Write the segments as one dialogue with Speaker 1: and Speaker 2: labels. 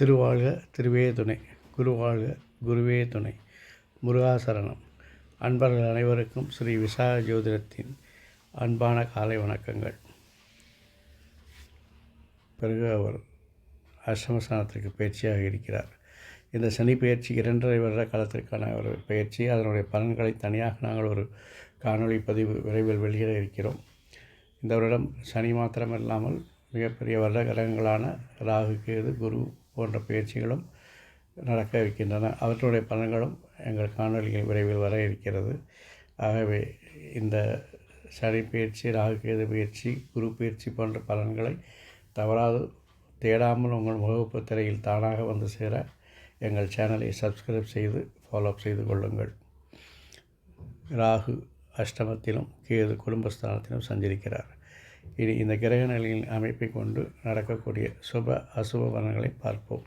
Speaker 1: திருவாழ்க திருவே துணை. குருவாழ்க குருவே துணை. முருகாசரணம் அன்பர்கள் அனைவருக்கும் ஸ்ரீ விசாக ஜோதிடத்தின் அன்பான காலை வணக்கங்கள். பிறகு அவர் அஷ்டமஸ்தானத்திற்கு பயிற்சியாக இருக்கிறார். இந்த சனி பயிற்சி இரண்டரை வருட காலத்திற்கான ஒரு பயிற்சி. அதனுடைய பலன்களை தனியாக நாங்கள் ஒரு காணொளி பதிவு விரைவில் வெளியிட இருக்கிறோம். இந்த வருடம் சனி மாத்திரம் இல்லாமல் மிகப்பெரிய வருட கிரகங்களான ராகு கேது குரு போன்ற பயிற்சிகளும் நடக்க இருக்கின்றன. அவற்றுடைய பலன்களும் எங்கள் காணொலியில் விரைவில் வர இருக்கிறது. ஆகவே இந்த சனி பயிற்சி ராகு கேது பயிற்சி குரு பயிற்சி போன்ற பலன்களை தவறாது தேடாமல் உங்கள் முகப்பு திரையில் தானாக வந்து சேர எங்கள் சேனலை சப்ஸ்கிரைப் செய்து ஃபாலோ செய்து கொள்ளுங்கள். ராகு அஷ்டமத்திலும் கேது குடும்பஸ்தானத்திலும் சஞ்சரிக்கிறார். இனி இந்த கிரக நிலையின் அமைப்பை கொண்டு நடக்கக்கூடிய சுப அசுப பலன்களை பார்ப்போம்.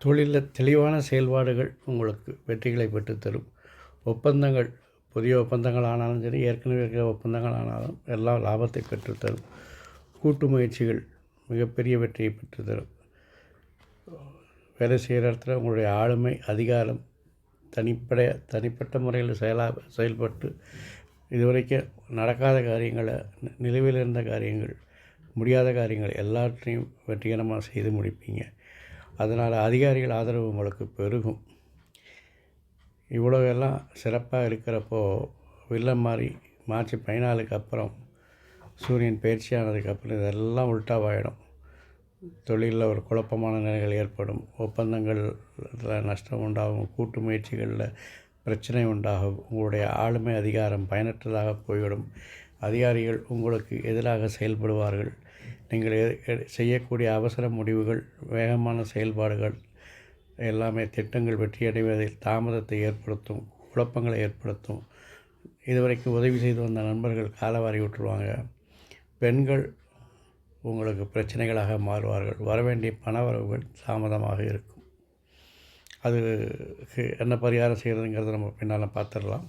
Speaker 1: தொழிலில் தெளிவான செயல்பாடுகள் உங்களுக்கு வெற்றிகளை பெற்றுத்தரும் ஒப்பந்தங்கள் புதிய ஒப்பந்தங்கள் ஆனாலும் சரி ஏற்கனவே இருக்கிற ஒப்பந்தங்கள் ஆனாலும் எல்லாம் லாபத்தை பெற்றுத்தரும் கூட்டு முயற்சிகள் மிகப்பெரிய வெற்றியை பெற்றுத்தரும் வேலை செய்கிற இடத்துல உங்களுடைய ஆளுமை அதிகாரம் தனிப்பட தனிப்பட்ட முறையில் செயலா செயல்பட்டு இதுவரைக்கும் நடக்காத காரியங்களை நிலுவையில் இருந்த காரியங்கள் முடியாத காரியங்கள் எல்லாற்றையும் வெற்றிகரமாக செய்து முடிப்பீங்க. அதனால் அதிகாரிகள் ஆதரவு உங்களுக்கு பெருகும். இவ்வளோ எல்லாம் சிறப்பாக இருக்கிறப்போ வில்லம் மாதிரி மார்ச் பதினாலுக்கு அப்புறம் சூரியன் பயிற்சியானதுக்கப்புறம் இதெல்லாம் உல்ட்டாவாயிடும் தொழிலில் ஒரு குழப்பமான நிலைகள் ஏற்படும். ஒப்பந்தங்களில் நஷ்டம் உண்டாகும் கூட்டு முயற்சிகளில் பிரச்சனை உண்டாகும். உங்களுடைய ஆளுமை அதிகாரம் பயனற்றதாக போய்விடும். அதிகாரிகள் உங்களுக்கு எதிராக செயல்படுவார்கள். நீங்கள் செய்யக்கூடிய அவசர முடிவுகள் வேகமான செயல்பாடுகள் எல்லாமே திட்டங்கள் வெற்றியடைவதில் தாமதத்தை ஏற்படுத்தும் குழப்பங்களை ஏற்படுத்தும். இதுவரைக்கும் உதவி செய்து வந்த நண்பர்கள் காலவாரி விட்டுருவாங்க. பெண்கள் உங்களுக்கு பிரச்சனைகளாக மாறுவார்கள். வரவேண்டிய பணவரவுகள் தாமதமாக இருக்கும். அதுக்கு என்ன பரிகாரம் செய்கிறதுங்கிறத நம்ம பின்னால் பார்த்துடலாம்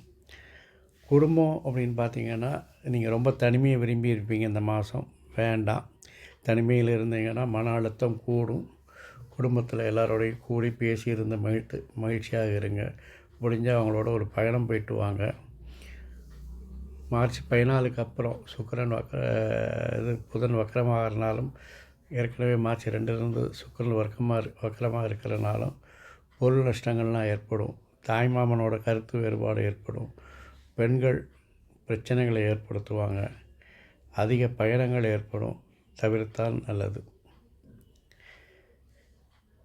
Speaker 1: குடும்பம் அப்படின்னு பார்த்தீங்கன்னா நீங்கள் ரொம்ப தனிமையை விரும்பி இருப்பீங்க இந்த மாதம் வேண்டாம். தனிமையில் இருந்தீங்கன்னா மன அழுத்தம் கூடும். குடும்பத்தில் எல்லாரோடையும் கூடி பேசி இருந்து மகிழ்த்து மகிழ்ச்சியாக இருங்க. முடிஞ்சால் அவங்களோட ஒரு பயணம் போயிட்டு வாங்க. மார்ச் பதினாலுக்கு அப்புறம் சுக்கரன் வக்ர இது புதன் வக்கரமாகறனாலும் ஏற்கனவே மார்ச் ரெண்டுலேருந்து சுக்கரன் வர்க்கமாக வக்கரமாக இருக்கிறனாலும் பொருள் நஷ்டங்கள்லாம் ஏற்படும். தாய்மாமனோட கருத்து வேறுபாடு ஏற்படும். பெண்கள் பிரச்சனைகளை ஏற்படுத்துவாங்க. அதிக பயணங்கள் ஏற்படும். தவிர்த்தால் நல்லது.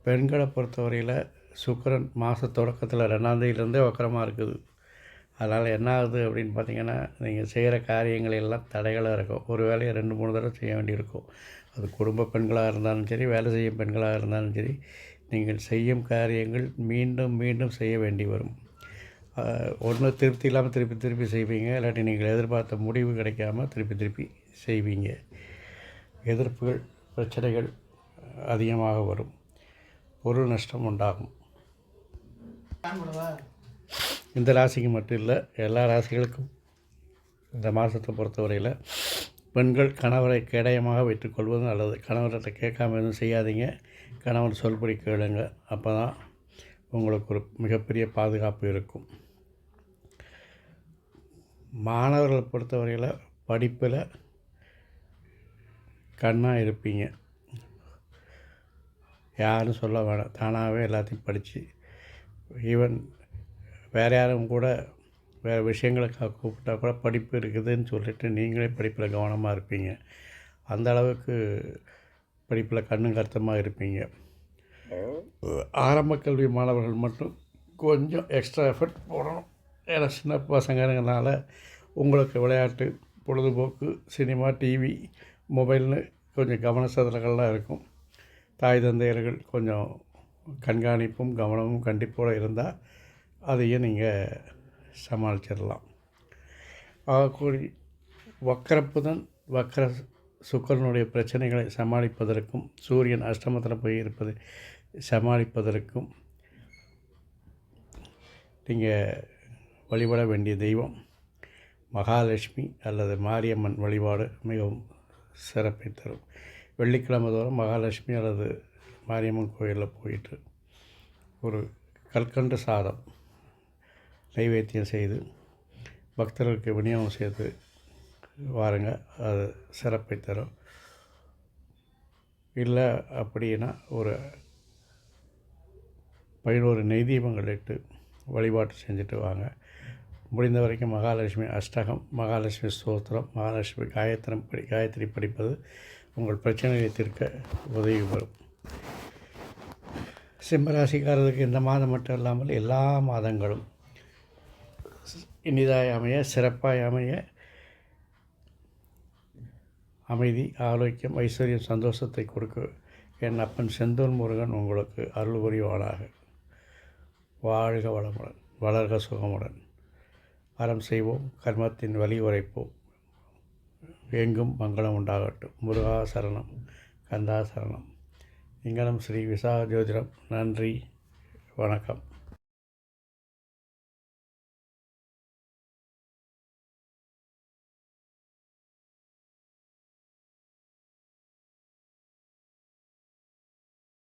Speaker 1: பெண்களை பொறுத்தவரையில் சுக்கரன் மாத தொடக்கத்தில் ரெண்டாந்தேதியிலேருந்தே வக்கரமாக இருக்குது. அதனால் என்ன ஆகுது அப்படின்னு பார்த்தீங்கன்னா நீங்கள் செய்கிற காரியங்கள் எல்லாம் தடைகளாக இருக்கும். ஒரு வேலையை ரெண்டு மூணு தடவை செய்ய வேண்டியிருக்கும். அது குடும்ப பெண்களாக இருந்தாலும் சரி வேலை செய்யும் பெண்களாக இருந்தாலும் சரி நீங்கள் செய்யும் காரியங்கள் மீண்டும் மீண்டும் செய்ய வேண்டி வரும். ஒன்று திருப்தி இல்லாமல் திருப்பி திருப்பி செய்வீங்க. இல்லாட்டி நீங்கள் எதிர்பார்த்த முடிவு கிடைக்காம திருப்பி திருப்பி செய்வீங்க. எதிர்ப்புகள் பிரச்சனைகள் அதிகமாக வரும். பொருள் நஷ்டம் உண்டாகும். இந்த ராசிக்கு மட்டும் இல்லை எல்லா ராசிகளுக்கும் இந்த மாதத்தை பொறுத்தவரையில் பெண்கள் கணவரை கேடயமாக வைத்துக்கொள்வது நல்லது கணவர்கிட்ட கேட்காம எதுவும் செய்யாதீங்க. கணவர் சொல்படி கேளுங்க. அப்போ தான் உங்களுக்கு ஒரு மிகப்பெரிய பாதுகாப்பு இருக்கும். மாணவர்களை பொறுத்தவரையில் படிப்பில் கண்ணாக இருப்பீங்க. யாரும் சொல்ல வேணாம். தானாகவே எல்லாத்தையும் படித்து ஈவன் வேறு யாரும் கூட வேறு விஷயங்களுக்காக கூப்பிட்டா கூட படிப்பு இருக்குதுன்னு சொல்லிட்டு நீங்களே படிப்பில் கவனமாக இருப்பீங்க. அந்த அளவுக்கு படிப்பில் கண்ணும் கருத்தமாக இருப்பீங்க. ஆரம்ப கல்வி மாணவர்கள் மட்டும் கொஞ்சம் எக்ஸ்ட்ரா எஃபர்ட் போடணும். ஏன்னா சின்ன பசங்கிறதுனால உங்களுக்கு விளையாட்டு பொழுதுபோக்கு சினிமா டிவி மொபைல்னு கொஞ்சம் கவன சதலங்கள்லாம் இருக்கும். தாய் தந்தையர்கள் கொஞ்சம் கண்காணிப்பும் கவனமும் கண்டிப்போடு இருந்தால் அதையும் நீங்கள் சமாளிச்சிடலாம். ஆகக்கூடி வக்கரப்புதன் வக்கர சுக்கரனுடைய பிரச்சனைகளை சமாளிப்பதற்கும் சூரியன் அஷ்டமத்தில் போய் இருப்பதை சமாளிப்பதற்கும் நீங்கள் வழிபட வேண்டிய தெய்வம் மகாலட்சுமி அல்லது மாரியம்மன் வழிபாடு மிகவும் சிறப்பை தரும். வெள்ளிக்கிழமை தோறும் மகாலட்சுமி அல்லது மாரியம்மன் கோயிலில் போயிட்டு ஒரு கற்கண்டு சாதம் நைவேத்தியம் செய்து பக்தர்களுக்கு விநியோகம் செய்து வாருங்க. அது சிறப்பை தரும். இல்லை அப்படின்னா ஒரு பதினோரு நெய்தீபங்கள் இட்டு வழிபாட்டு செஞ்சுட்டு வாங்க. முடிந்த வரைக்கும் மகாலட்சுமி அஷ்டகம் மகாலட்சுமி ஸ்தோத்திரம் மகாலட்சுமி காயத்திரம் படி காயத்ரி படிப்பது உங்கள் பிரச்சனைகளை தீர்க்க உதவி வரும். சிம்மராசிக்காரருக்கு இந்த மாதம் மட்டும் இல்லாமல் எல்லா மாதங்களும் இனிதாய் அமைய சிறப்பாய் அமைய. அமைதி ஆரோக்கியம் ஐஸ்வர்யம் சந்தோஷத்தை கொடுக்க என் அப்பன் செந்தூர் முருகன் உங்களுக்கு அருள் புரிவானாக. வாழ்க வளமுடன் வளர்க சுகமுடன். அறம் செய்வோம் கர்மத்தின் வழி உரைப்போம். எங்கும் மங்களம் உண்டாகட்டும். முருகா சரணம் கந்தா சரணம். இங்கனம் ஸ்ரீ விசா ஜோதிடம் நன்றி வணக்கம்.